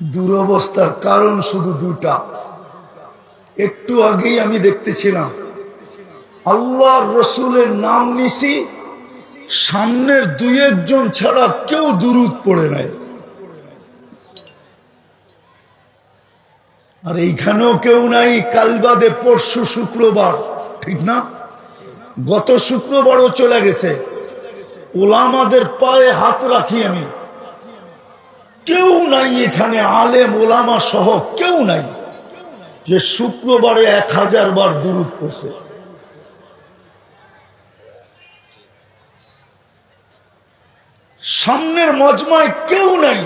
দুরবস্থার কারণ শুধু দুটা। একটু আগেই আমি দেখতেছিলাম, আল্লাহর রসুলের নাম নিছি, সামনের দুই একজন ছাড়া কেউ দুরুদ পড়ে নাই। আর এইখানেও কেউ নাই কালবাদে পরশু শুক্রবার, ঠিক না? গত শুক্রবারও চলে গেছে। ওলামাদের পায়ে হাত রাখি আমি। কেউ নাই এখানে, আলেম, ওলামা সহ কেউ নাই যে শুক্রবারে এক হাজার বার দূরত পড়ছে। সামনের মজমায় কেউ নাই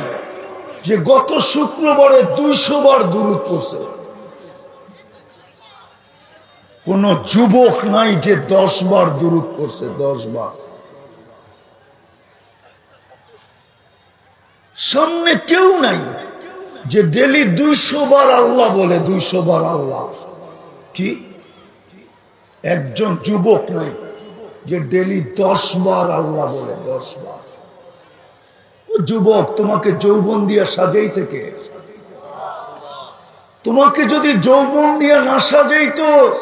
যে গত শুক্রবারে দুইশো বার দূরত পড়ছে। কোন যুবক নাই যে দশ বার দূরত পড়ছে, দশ বার। সামনে কেউ নাই যে ডেলি দুইশো বার আল্লাহ বলে, দুইশো বার আল্লাহ। কি? একজন যুবক নাই যে ডেলি দশ বার আল্লাহ বলে, দশ বার। যুবক, তোমাকে যৌবন দিয়া সাজাইছে কে? তোমাকে যদি যৌবন দিয়া না সাজাইতো,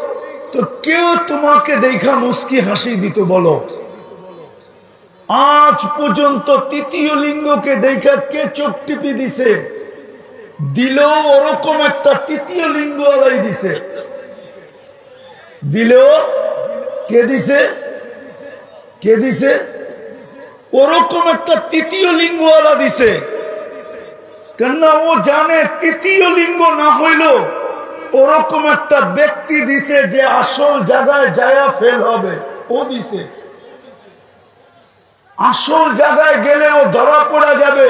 তো কেউ তোমাকে দেখা মুস্কি হাসি দিত বলো। আজ পর্যন্ত তৃতীয় লিঙ্গকে দেখা কে চোখ টিপি দিছে? দিলেও ওরকম একটা তৃতীয় লিঙ্গ আলাই দিছে। দিলেও কে দিছে? কে দিছে? ওরকম একটা তৃতীয় লিঙ্গওয়ালা দিছে। কেননা ও জানে তৃতীয় লিঙ্গ না হইল ওরকম একটা ব্যক্তি দিছে যে আসল জায়গায় যায়া ফেল হবে। ও দিছে। আসল জায়গায় গেলে ও ধরা পড়া যাবে।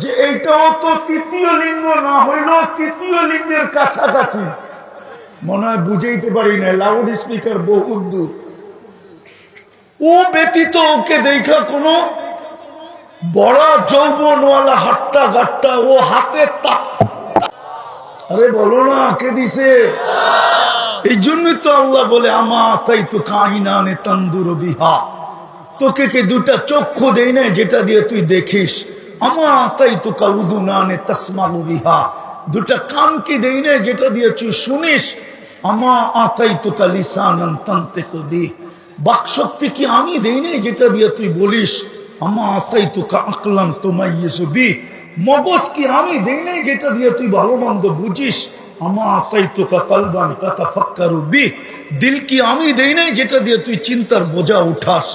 যে এইটাও তো তৃতীয় লিঙ্গ না হইল তৃতীয় লিঙ্গের কাছাকাছি। মনে হয় বুঝাইতে পারি না লাউড স্পিকার বহুত দূর। ও ব্যতীত ওকে দেখা কোনো বড় যৌবনওয়ালা হাট্টা গাট্টা ও হাতে আরে বলো না, কে দিছে? এই জন্যই তো আল্লাহ বলে, আমা তাই তো কাহিনানে তন্দুর বিহা। তোকে কে দুটা চক্ষু দেই না যেটা দিয়ে তুই দেখিস? আমা তাই তো কাউদু নানে তসমাগু বিহা। দুটা কান কি দেই না যেটা দিয়ে তুই শুনিস? আমা আতাই তো কালিসানন তন্তে কদি বাকশক্তি কি আমি দেই না যেটা দিয়ে তুই বলিস? আমা আতাই তো কা আকলান তোমাই বি মগজ কি আমি দেই নাই যেটা দিয়ে তুই ভালো মন্দ বুঝিস? আমা আতাই তো কা কালবান কাতা ফাক্কারু বি দিল কি আমি দেই নাই যেটা দিয়ে তুই চিন্তার বোঝা উঠাস?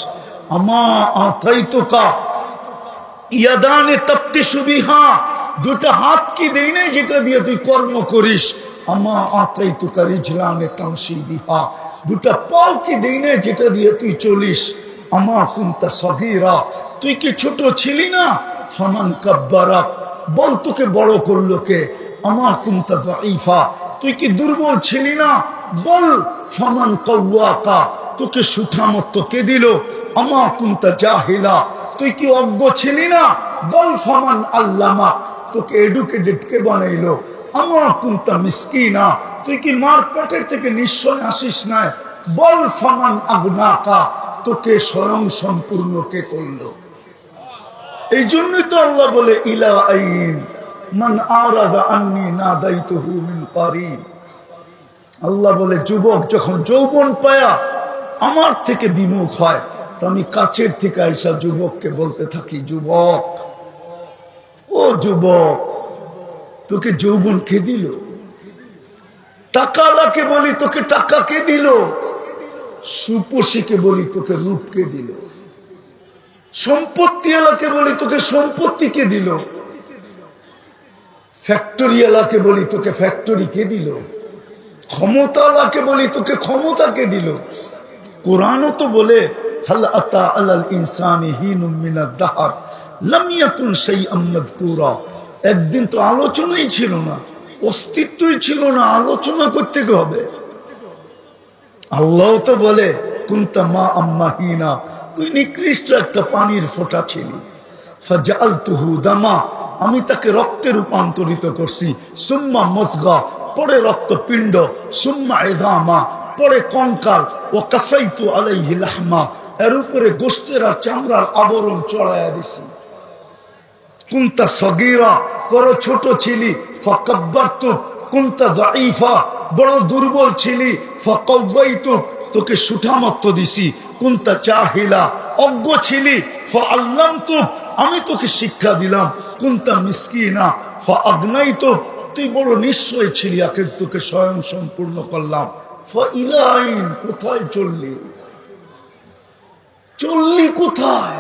আমা আতাই ইয়াদানে তপ্তি সুবিহা দুটা হাত কি দেই নাই যেটা দিয়ে তুই কর্ম করিস? আমা আতাই তো কা রিজলানে তামসি বিহা দুটা পাও কি দেই নাই যেটা দিয়ে তুই চলিস? আমা কুন্তা সগীরা। তুই কি ছোট ছিলি না? ফামান কাব্বারা। বল তোকে বড় করল কে? আমা কুন্তা দাইফা তুই কি দুর্বল ছিলি না? বল ফামান কৌয়াকা তোকে সুঠামত্ব কে দিল? আমা কুন্তা জাহিলা। তুই কি অজ্ঞ ছিলি না? বল ফামান আল্লামা। তোকে এডুকেটেড কে বানাইলো? আমা কুন্তা মিসকিনা। তুই কি মার পেটের থেকে নিশ্চয় আসিস না বল ফামান আগ্নাকা তোকে স্বয়ং সম্পূর্ণ কে করল? এই জন্যই তো আল্লাহ বলে, ইলা আইন মান আরাদা আন্নি না দায়িত্বহু মিন কারিব আল্লাহ বলে, যুবক, যখন যৌবন পায়া আমার থেকে বিমুখ হয়, তো আমি কাছের থেকে আইসা যুবককে বলতে থাকি, যুবক, ও যুবক, তোকে যৌবন কে দিল? টাকালাকে বলি, তোকে টাকা কে দিল? সুপসীকে বলি, তোকে রূপ কে দিল? সম্পত্তি এলাকে বলি, তোকে সম্পত্তি কে দিল? ফ্যাক্টরি এলাকে বলি, তোকে ফ্যাক্টরি কে দিল? ক্ষমতা এলাকে বলি, তোকে ক্ষমতা কে দিল? কোরআনও তো বলে একদিন তো আলোচনাই ছিল না, অস্তিত্বই ছিল না, আলোচনা করতে হবে। আল্লাহ তো বলে, কুন্তা মা আম্মা হিনা। তুই নিকৃষ্ট একটা পানির ফোঁটা ছিলি। আমি তাকে রক্তে রূপান্তরিত করছি। সুম্মা মসগা, পরে রক্তপিণ্ড, সুম্মা এদামা পরে কঙ্কাল ও এর উপরে গোস্তের আর চামড়ার আবরণ চড়াইয়া দিছি। কুন্তা সগীরা ছোট ছিলি কুন্তা দাইফা বড় দুর্বল ছিলি তোকে সুঠামত্ব দিছি। কুন্তা চাহিলা অজ্ঞ ছিলি ফ আল্লাম আমি তোকে শিক্ষা দিলাম। কুন্তা মিসকিনা ফ আগ্নাইতু তুই বড় নিশ্চয় ছিলি আকে তোকে স্বয়ং সম্পূর্ণ করলাম। কোথায় চললি? চললি কোথায়?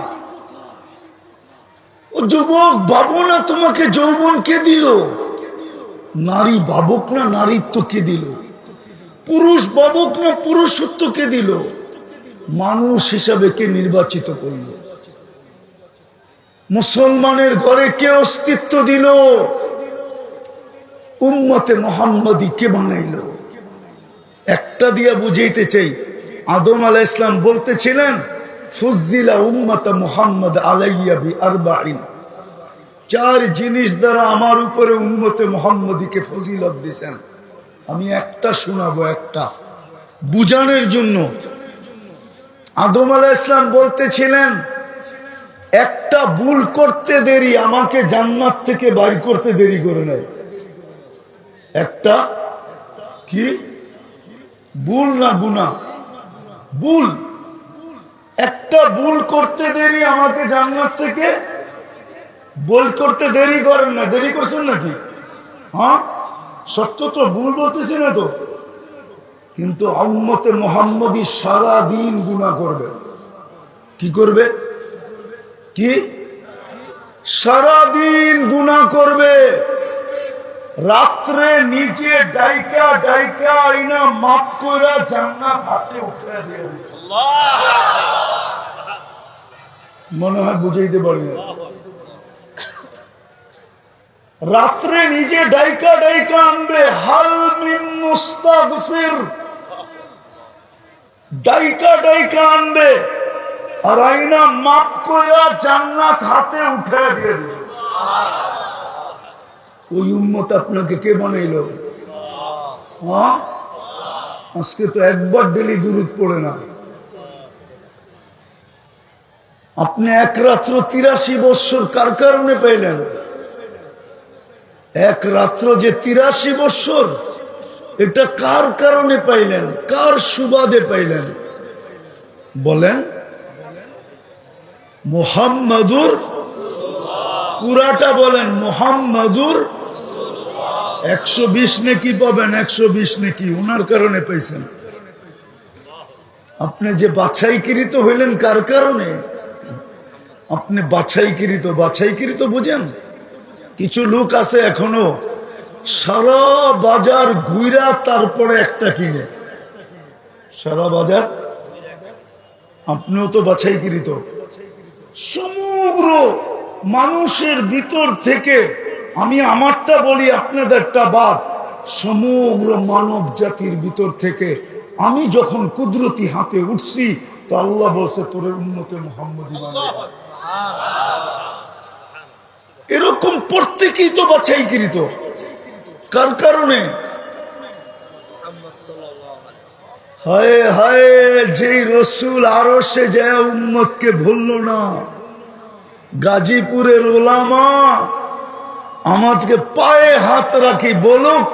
ও যুবক ভাবো না তোমাকে যৌবন কে দিল? নারী বাবক না নারীত্ব কে দিল? পুরুষ বাবক না পুরুষত্ব কে দিল? মানুষ হিসাবে কে নির্বাচিত করল? মুসলমানের ঘরে কে অস্তিত্ব দিল? উম্মতে মোহাম্মদী কে বানাইল? একটা দিয়া বুঝাইতে চাই। আদম আলাহ ইসলাম বলতেছিলেন ফুজিলা উম্মতা মুহাম্মদ আলাইয়া বি আরবাইন চার জিনিস দ্বারা আমার উপরে উম্মতে মোহাম্মদীকে ফজিলত দিছেন। আমি একটা শোনাবো একটা। বুঝানোর জন্য। আদম আলাহ ইসলাম বলতেছিলেন, একটা ভুল করতে দেরি আমাকে জান্নাত থেকে বাইর করতে দেরি করে নেয় একটা, কি? ভুল না গুনা ভুল। একটা ভুল করতে দেরি আমাকে জান্নাত থেকে। বল করতে দেরি করেন না। দেরি করছেন নাকি? হ্যাঁ? সত্য তো ভুল বলতেছি না তো। কিন্তু আম্মতে মোহাম্মদী সারা দিন গুণা করবে। কি করবে? কি? সারা দিন গুণা করবে। রাত্রে নিজে ডাইকা ডাইকা আইনা মাপ কইরা জান্নাত হাতে উঠে মনে হয় বুঝাইতে পারি রাত্রে নিজে ডাইকা ডাইকা আনবে, হাল মিন মুস্তাগফির। ডাইকা ডাইকা আনবে, আর আইনা মাপ কইরা জান্নাত হাতে উঠে দিয়ে দিবে। ওই উম্মত আপনাকে কে বানাইলো? হ্যাঁ? আজকে তো একবার ডেলি দূরত পড়ে না। আপনি এক রাত্র তিরাশি বৎসর কার কারণে পাইলেন? এক রাত্র যে তিরাশি বৎসর, এটা কার কারণে পাইলেন? কার সুবাদে পাইলেন? বলেন। মোহাম্মদুর পুরাটা বলেন, মোহাম্মদুর একশো বিশ নেকি পাবেন, একশো বিশ নেকি। ওনার কারণে পাইছেন। আপনি যে বাছাইকৃত হইলেন কার কারণে? আপনি বাছাইকৃত বাছাইকৃত বুঝেন? কিছু লোক আছে এখনও, সারা বাজার ঘুরা তারপরে একটা কিনে। সারা বাজার? আপনিও তো বাছাইকৃত। সমগ্র মানুষের ভিতর থেকে আমি আমারটা বলি, আপনাদেরটা বাদ। সমগ্র মানব জাতির ভিতর থেকে আমি যখন কুদরতি হাতে উঠছি, তো আল্লাহ বলছে, তোরে উন্নতে মোহাম্মদ এরকম প্রত্যেকেই তো বাছাইকৃত। কার কারণে? হায় হায়, যেই রসুল আরও সে যায় উম্মতকে ভুলল না। গাজীপুরের ওলামা আমাদেরকে পায়ে হাত রাখি বলুক,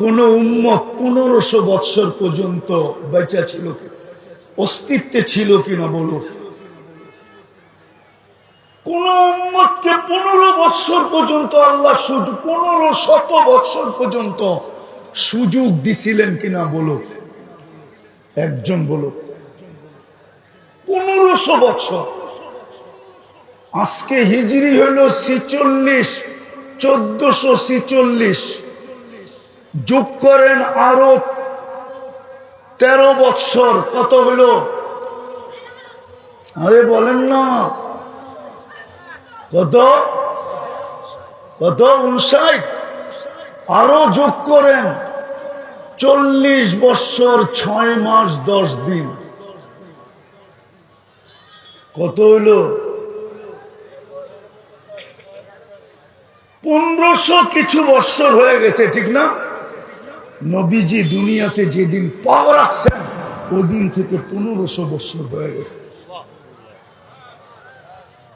কোন উম্মত পনেরোশো বৎসর পর্যন্ত বেঁচা ছিল অস্তিত্বে ছিল কিনা বলুক। কোন উম্মতকে পনেরো বৎসর পর্যন্ত আল্লাহ সুযোগ পনেরো শত বৎসর পর্যন্ত সুযোগ দিছিলেন কিনা বলুক। একজন বলুক, পনেরোশো বৎসর। আজকে হিজড়ি হইল ছিচল্লিশ চোদ্দশো ছিচল্লিশ। যোগ করেন আরও তেরো বৎসর, কত হইল আরে বলেন না। কত? কত? উনষাট আরও যোগ করেন। চল্লিশ বৎসর, ছয় মাস, দশ দিন। কত হইল পনেরোশো কিছু বৎসর হয়ে গেছে, ঠিক না? নবীজি দুনিয়াতে যেদিন পাওয়া রাখছেন, ওদিন থেকে পনেরোশো বৎসর হয়ে গেছে।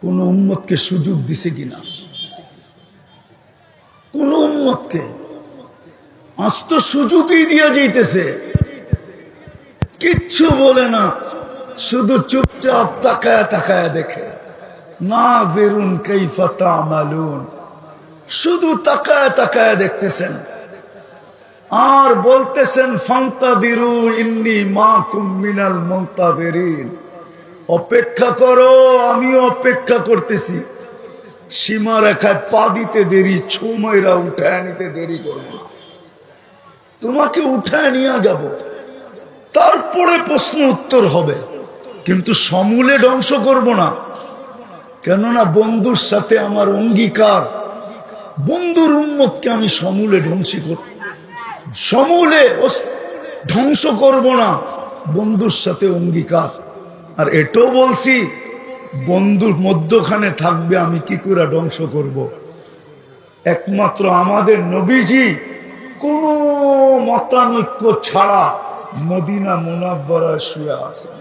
কোন উম্মতকে সুযোগ দিছে কিনা? কোন উম্মতকে? আজ তো সুযোগই দিয়ে যাইতেছে। কিচ্ছু বলে না, শুধু চুপচাপ তাকায় তাকায় দেখে। না বেরুন কৈফা তামালুন। শুধু তাকায় তাকায় দেখতেছেন। আর বলতেছেন, ফান্তাদিরু ইন্নি মা কুমিনাল মন্তাদেরিন। অপেক্ষা করো, আমিও অপেক্ষা করতেছি। সীমা রেখায় পা দিতে দেরি ছুমাইরা উঠায় নিতে দেরি করব না। তোমাকে উঠায় নিয়ে যাব। তারপরে প্রশ্ন উত্তর হবে। কিন্তু সমূলে ধ্বংস করব না। কেননা বন্ধুর সাথে আমার অঙ্গীকার বন্ধুর উন্মতকে আমি সমূলে ধ্বংসী করব সমূলে ধ্বংস করব না। বন্ধুর সাথে অঙ্গীকার। আর এটাও বলছি, বন্ধুর মধ্যখানে থাকবে, আমি কি করে ধ্বংস করব। একমাত্র আমাদের নবীজি কোন মতানৈক্য ছাড়া মদিনা মোনাব্বরা শুয়ে আছেন।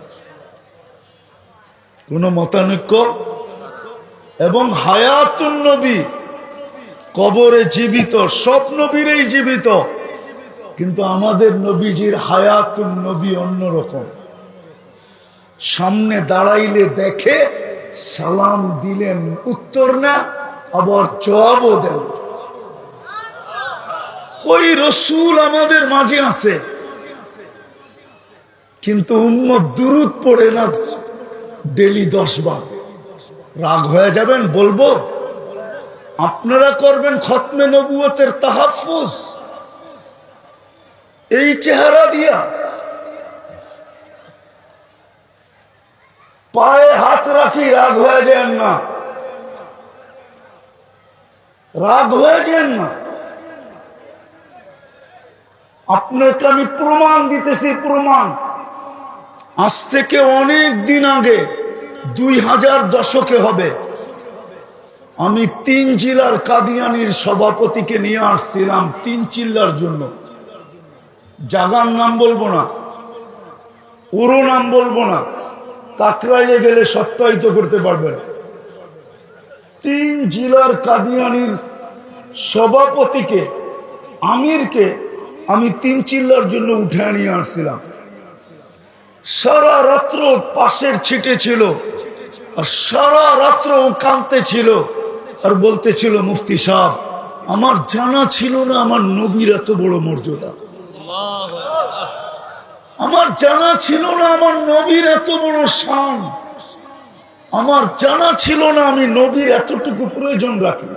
কোন মতানৈক্য? এবং হায়াতুন নবী কবরে জীবিত সব নবীরই জীবিত। কিন্তু আমাদের নবীজির হায়াতুন নবী অন্যরকম। সামনে দাঁড়াইলে দেখে সালাম দিলেন, উত্তর না, আবার জবাবও দেন। ওই রসুল আমাদের মাঝে আছে। কিন্তু উন্মত দুরুদ পড়ে না, ডেলি দশ বার। রাগ হয়ে যাবেন, বলব? আপনারা করবেন খতমে নবুয়তের তাহাফুজ। এই চেহারা দিয়া। পায়ে হাত রাখি, রাগ হয়ে যান না। রাগ হয়ে যান না। আপনাকে আমি প্রমাণ দিতেছি, প্রমাণ। আজ থেকে অনেক দিন আগে দুই হাজার দশকে হবে। আমি তিন জেলার কাদিয়ানির সভাপতিকে নিয়ে আসছিলাম তিন চিল্লার জন্য। জাগার নাম বলব না, উরু নাম বলব না, কাকরাইলে গেলে সত্যায়িত করতে পারবেন তিন জেলার কাদিয়ানির সভাপতিকে, আমিরকে আমি তিন চিল্লার জন্য উঠে নিয়ে আসছিলাম। সারা রাত্র পাশের ছিটে ছিল, আর সারা রাত্র কাঁদতে ছিল। আর বলতে ছিল মুফতি সাহ আমার জানা ছিল না আমার নবীর এত বড় মর্যাদা। আমার জানা ছিল না আমার নবীর এত বড় শান। আমার জানা ছিল না আমি নবীর এতটুকু প্রয়োজন রাখি।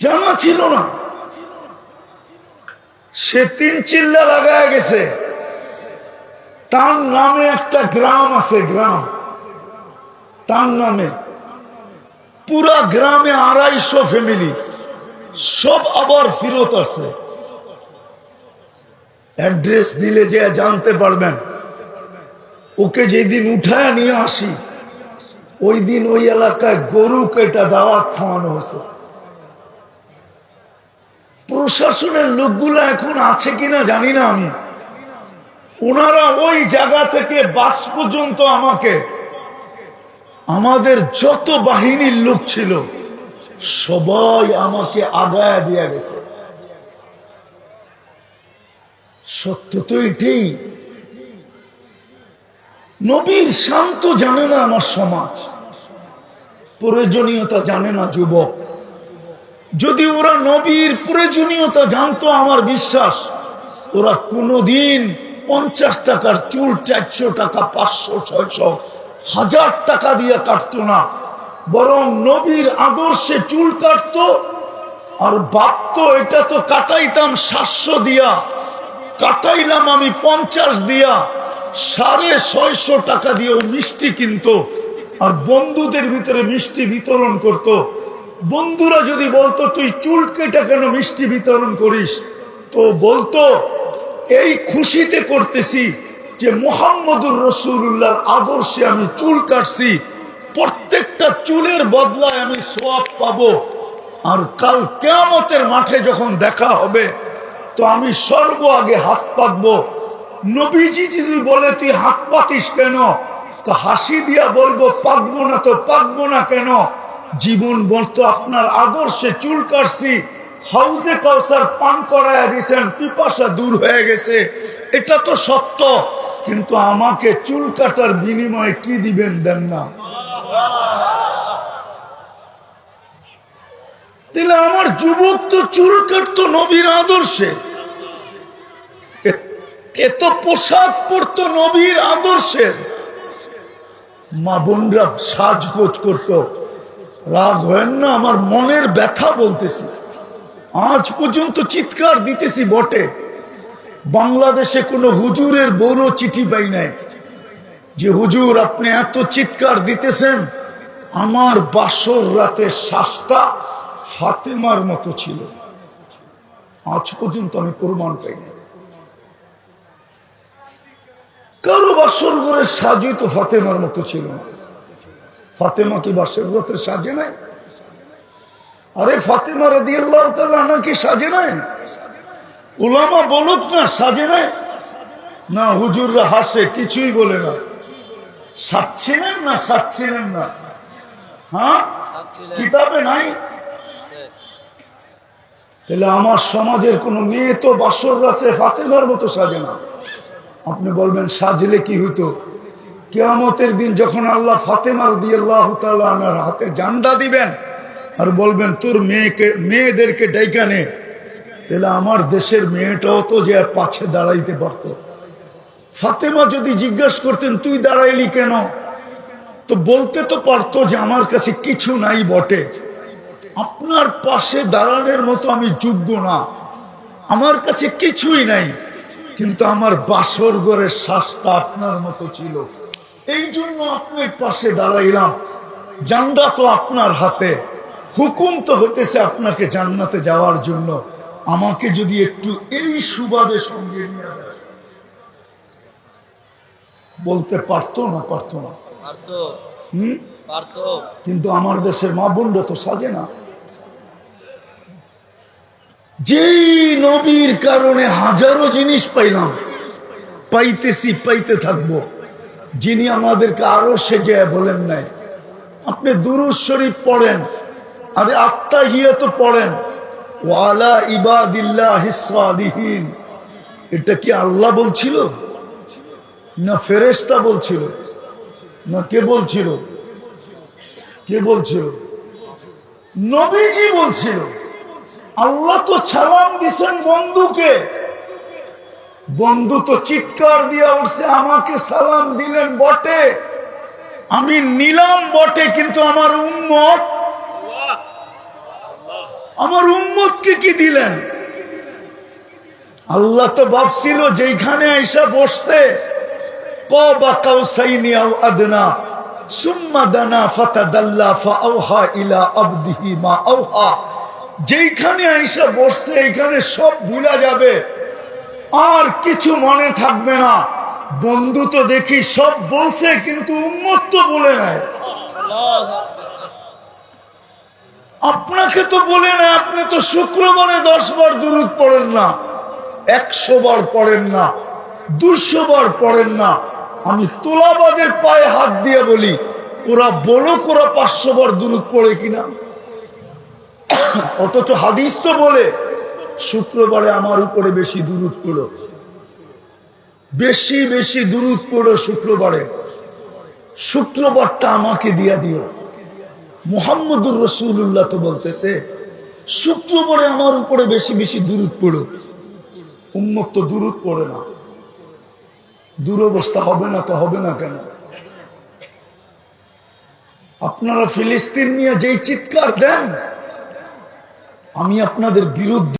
জানা ছিল না। সে তিন চিল্লা লাগায় গেছে। তার নামে একটা গ্রাম আছে, গ্রাম। তার নামে। পুরা গ্রামে আড়াইশো ফ্যামিলি সব আবার ফিরত আছে অ্যাড্রেস দিলে যে জানতে পারবেন। ওকে যেদিন উঠায় নিয়ে আসি ওই দিন ওই এলাকায় গরু কেটা দাওয়াত খাওয়ানো হয়েছে। প্রশাসনের লোকগুলো এখন আছে কিনা জানি না আমি। ওনারা ওই জায়গা থেকে বাস পর্যন্ত আমাকে, আমাদের যত বাহিনীর লোক ছিল, সবাই আমাকে আগায় দিয়ে গেছে। সত্য তো এটাই। নবীর শান্ত জানে না আমার সমাজ, প্রয়োজনীয়তা জানে না যুবক। যদি ওরা নবীর প্রয়োজনীয়তা জানতো আমার বিশ্বাস, ওরা কোনোদিন পঞ্চাশ টাকার চুল চারশো টাকা, পাঁচশো, ছয়শো, হাজার টাকা দিয়ে কাটতো না। বরং নবীর আদর্শে চুল কাটতো, আর ভাবতো, এটা তো কাটাইতাম সাতশো দিয়া, কাটাইলাম আমি পঞ্চাশ দিয়া, সাড়ে ছয়শো টাকা দিয়েও মিষ্টি কিনতো। আর বন্ধুদের ভিতরে মিষ্টি বিতরণ করত। বন্ধুরা যদি বলতো, তুই চুল কেটে কেন মিষ্টি বিতরণ করিস? তো বলতো এই খুশিতে করতেছি যে মোহাম্মদুর রসুল্লাহর আদর্শে আমি চুল কাটছি, প্রত্যেকটা চুলের বদলায় আমি সোয়াব পাব। আর কাল কেয়ামতের মাঠে যখন দেখা হবে, তো আমি সর্ব আগে হাত পাতবো। নবীজি যদি বলে, তুই হাত পাতিস কেন? তো হাসি দিয়া বলব পাকবো না তো পাকবো না কেন? জীবন বর্ত আপনার আদর্শে চুল কাটছি হাউসে কাউসার পান করায় দিয়েছেন পিপাসা দূর হয়ে গেছে। এটা তো সত্য, কিন্তু আমাকে চুল কাটার বিনিময়ে কি দিবেন দেন না। তাহলে আমার যুবক তো চুল কাটতো নবীর আদর্শে। এত পোশাক পরতো নবীর আদর্শের মা বোনরা সাজগোজ করত। রাগ হয় না, আমার মনের ব্যথা বলতেছি। আজ পর্যন্ত চিৎকার দিতেছি বটে। বাংলাদেশে কোনো হুজুরের বড় চিঠি পাই নাই। যে হুজুর, আপনি এত চিৎকার দিতেছেন, আমার বাসর রাতের শ্বাসটা ফাতেমার মতো ছিল। আজ পর্যন্ত আমি প্রমাণ পাই নাই। কারও বাসর ঘরের সাজই তো ফাতেমার মতো ছিল না। ফাতেমা কি বাসর ঘরের সাজে নাই? আরে ফাতেমা রাদি আল্লাহ নাকি সাজে নাই? ওলামা বলুক না সাজে নাই? না হুজুররা হাসে কিছুই বলে না। সাজছিলেন না সাজছিলেন না? হ্যাঁ? কিতাবে নাই? তাহলে আমার সমাজের কোনো মেয়ে তো বাসর রাত্রে ফাতেমার মতো সাজে না। আপনি বলবেন সাজলে কি হতো কেয়ামতের দিন যখন আল্লাহ ফাতেমার দিয়ে আল্লাহ তালার হাতে জান্ডা দিবেন আর বলবেন, তোর মেয়েকে, মেয়েদেরকে ডাইকা নে। তাহলে আমার দেশের মেয়েটাও তো যে পাছে দাঁড়াইতে পারতো। ফাতেমা যদি জিজ্ঞাসা করতেন, তুই দাঁড়াইলি কেন? তো বলতে তো পারতো যে আমার কাছে কিছু নাই বটে। আপনার পাশে দাঁড়ানোর মতো আমি যোগ্য না। আমার কাছে কিছুই নাই। কিন্তু আমার বাসর ঘরের শ্বাসটা আপনার মতো ছিল। এই জন্য আপনার পাশে দাঁড়াইলাম। জান্ডা তো আপনার হাতে। হুকুম তো হতেছে আপনাকে জান্নাতে যাওয়ার জন্য। আমাকে যদি একটু এই সুবাদে সঙ্গে নিয়ে বলতে পারতো না পারতো না। কিন্তু আমার দেশের মা বোনরা তো সাজে না। যেই নবীর কারণে হাজারো জিনিস পাইলাম পাইতেছি পাইতে থাকব। যিনি আমাদেরকে আরও সেজে বলেন নাই। আপনি দুরুজ শরীফ পড়েন আরে আত্মা হিয়া তো পড়েন। ওয়ালা ইবাদিল্লাহ হিসালিহীন এটা কি আল্লাহ বলছিল? না ফেরেস্তা বলছিল? না কে বলছিল? কে বলছিল? নবীজি বলছিল, আল্লাহ তো ছালাম দিছেন বন্ধুকে। বন্ধু তো চিৎকার দিয়ে উঠছে, আমাকে সালাম দিলেন বটে। আমি নিলাম বটে, কিন্তু আমার উম্মত আমার উম্মতকে কি দিলেন? আল্লাহ তো ভাবছিল, যেইখানে আইসা বসছে কাউসাইনি আও আদনা, সুম্মা দানা ইলা মা যেইখানে আইসা বসছে, এইখানে সব ভুলা যাবে। আর কিছু মনে থাকবে না। বন্ধু তো দেখি সব বলছে, কিন্তু উম্মত তো বলে নাই। আপনাকে তো বলে না, আপনি তো শুক্রবারে দশ বার দূরত পড়েন না। একশো বার পড়েন না, দুশো বার পড়েন না। আমি তোলাবাদের পায়ে হাত দিয়ে বলি, ওরা বলো ওরা পাঁচশো বার দূরত পড়ে কিনা। অথচ হাদিস তো বলে, শুক্রবারে আমার উপরে বেশি দূরত পড়ো। বেশি বেশি দূরত পড়ো শুক্রবারে। শুক্রবারটা আমাকে দিয়া দিও। মোহাম্মদুর রসুল্লাহ তো বলতেছে শুক্র পড়ে আমার উপরে বেশি বেশি দূরত পড়ো উন্মত তো দূরত পড়ে না। দুরবস্থা হবে না তো হবে না কেন? আপনারা ফিলিস্তিন নিয়ে যেই চিৎকার দেন, আমি আপনাদের বিরুদ্ধে